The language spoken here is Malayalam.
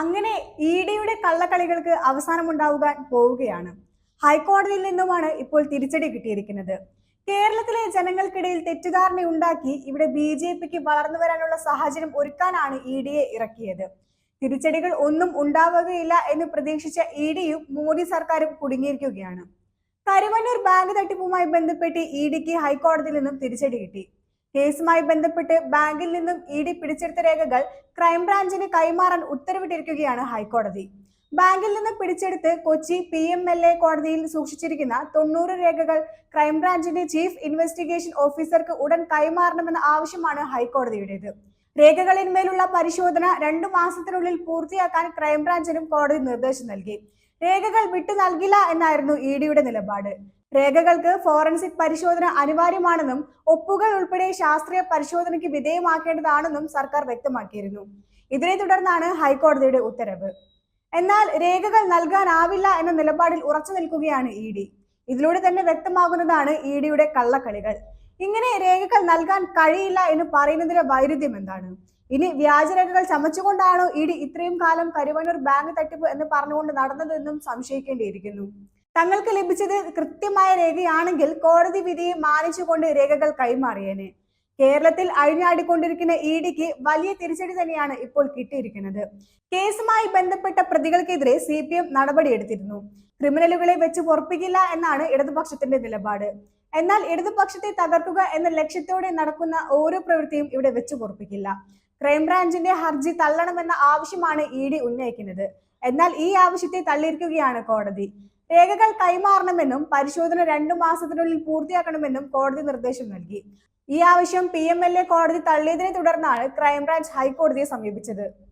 അങ്ങനെ ഇ ഡിയുടെ കള്ളക്കളികൾക്ക് അവസാനമുണ്ടാവുക പോവുകയാണ്. ഹൈക്കോടതിയിൽ നിന്നുമാണ് ഇപ്പോൾ തിരിച്ചടി കിട്ടിയിരിക്കുന്നത്. കേരളത്തിലെ ജനങ്ങൾക്കിടയിൽ തെറ്റിദ്ധാരണ ഉണ്ടാക്കി ഇവിടെ ബി ജെ പിക്ക് വളർന്നു വരാനുള്ള സാഹചര്യം ഒരുക്കാനാണ് ഇ ഡിയെ ഇറക്കിയത്. തിരിച്ചടികൾ ഒന്നും ഉണ്ടാവുകയില്ല എന്ന് പ്രതീക്ഷിച്ച ഇ ഡിയും മോദി സർക്കാരും കുടുങ്ങിയിരിക്കുകയാണ്. കരുവന്നൂർ ബാങ്ക് തട്ടിപ്പുമായി ബന്ധപ്പെട്ട് ഇ ഡിക്ക് ഹൈക്കോടതിയിൽ നിന്നും തിരിച്ചടി കിട്ടി. കേസുമായി ബന്ധപ്പെട്ട് ബാങ്കിൽ നിന്നും ഇ ഡി പിടിച്ചെടുത്ത രേഖകൾ ക്രൈംബ്രാഞ്ചിന് കൈമാറാൻ ഉത്തരവിട്ടിരിക്കുകയാണ് ഹൈക്കോടതി. ബാങ്കിൽ നിന്ന് പിടിച്ചെടുത്ത് Kochi P M L A കോടതിയിൽ സൂക്ഷിച്ചിരിക്കുന്ന തൊണ്ണൂറ് രേഖകൾ ക്രൈംബ്രാഞ്ചിന്റെ ചീഫ് ഇൻവെസ്റ്റിഗേഷൻ ഓഫീസർക്ക് ഉടൻ കൈമാറണമെന്ന ആവശ്യമാണ് ഹൈക്കോടതിയുടേത്. രേഖകളിന്മേലുള്ള പരിശോധന രണ്ടു മാസത്തിനുള്ളിൽ പൂർത്തിയാക്കാൻ ക്രൈംബ്രാഞ്ചിനും കോടതി നിർദ്ദേശം നൽകി. രേഖകൾ വിട്ടു നൽകില്ല എന്നായിരുന്നു ഇ ഡിയുടെ നിലപാട്. രേഖകൾക്ക് ഫോറൻസിക് പരിശോധന അനിവാര്യമാണെന്നും ഒപ്പുകൾ ഉൾപ്പെടെ ശാസ്ത്രീയ പരിശോധനയ്ക്ക് വിധേയമാക്കേണ്ടതാണെന്നും സർക്കാർ വ്യക്തമാക്കിയിരുന്നു. ഇതിനെ തുടർന്നാണ് ഹൈക്കോടതിയുടെ ഉത്തരവ്. എന്നാൽ രേഖകൾ നൽകാനാവില്ല എന്ന നിലപാടിൽ ഉറച്ചു നിൽക്കുകയാണ് ഇ ഡി. ഇതിലൂടെ തന്നെ വ്യക്തമാകുന്നതാണ് ഇ ഡിയുടെ കള്ളക്കളികൾ. ഇങ്ങനെ രേഖകൾ നൽകാൻ കഴിയില്ല എന്ന് പറയുന്നതിലെ വൈരുദ്ധ്യം എന്താണ്? ഇനി വ്യാജരേഖകൾ ചമച്ചുകൊണ്ടാണോ ഇടി ഇത്രയും കാലം കരുവന്നൂർ ബാങ്ക് തട്ടിപ്പ് എന്ന് പറഞ്ഞുകൊണ്ട് നടന്നതെന്നും സംശയിക്കേണ്ടിയിരിക്കുന്നു. തങ്ങൾക്ക് ലഭിച്ചത് കൃത്യമായ രേഖയാണെങ്കിൽ കോടതി വിധിയെ മാനിച്ചുകൊണ്ട് രേഖകൾ കൈമാറിയേനെ. കേരളത്തിൽ അഴിഞ്ഞാടിക്കൊണ്ടിരിക്കുന്ന ഇ ഡിക്ക് വലിയ തിരിച്ചടി തന്നെയാണ് ഇപ്പോൾ കിട്ടിയിരിക്കുന്നത്. കേസുമായി ബന്ധപ്പെട്ട പ്രതികൾക്കെതിരെ സി പി എം നടപടിയെടുത്തിരുന്നു. ക്രിമിനലുകളെ വെച്ച് പൊറപ്പിക്കില്ല എന്നാണ് ഇടതുപക്ഷത്തിന്റെ നിലപാട്. എന്നാൽ ഇടതുപക്ഷത്തെ തകർക്കുക എന്ന ലക്ഷ്യത്തോടെ നടക്കുന്ന ഓരോ പ്രവൃത്തിയും ഇവിടെ വെച്ച് പൊറപ്പിക്കില്ല. ക്രൈംബ്രാഞ്ചിന്റെ ഹർജി തള്ളണമെന്ന ആവശ്യമാണ് ഇ ഡി ഉന്നയിക്കുന്നത്. എന്നാൽ ഈ ആവശ്യത്തെ തള്ളിയിരിക്കുകയാണ് കോടതി. രേഖകൾ കൈമാറണമെന്നും പരിശോധന രണ്ടു മാസത്തിനുള്ളിൽ പൂർത്തിയാക്കണമെന്നും കോടതി നിർദ്ദേശം നൽകി. ഈ ആവശ്യം പി കോടതി തള്ളിയതിനെ തുടർന്നാണ് ക്രൈംബ്രാഞ്ച് ഹൈക്കോടതിയെ സമീപിച്ചത്.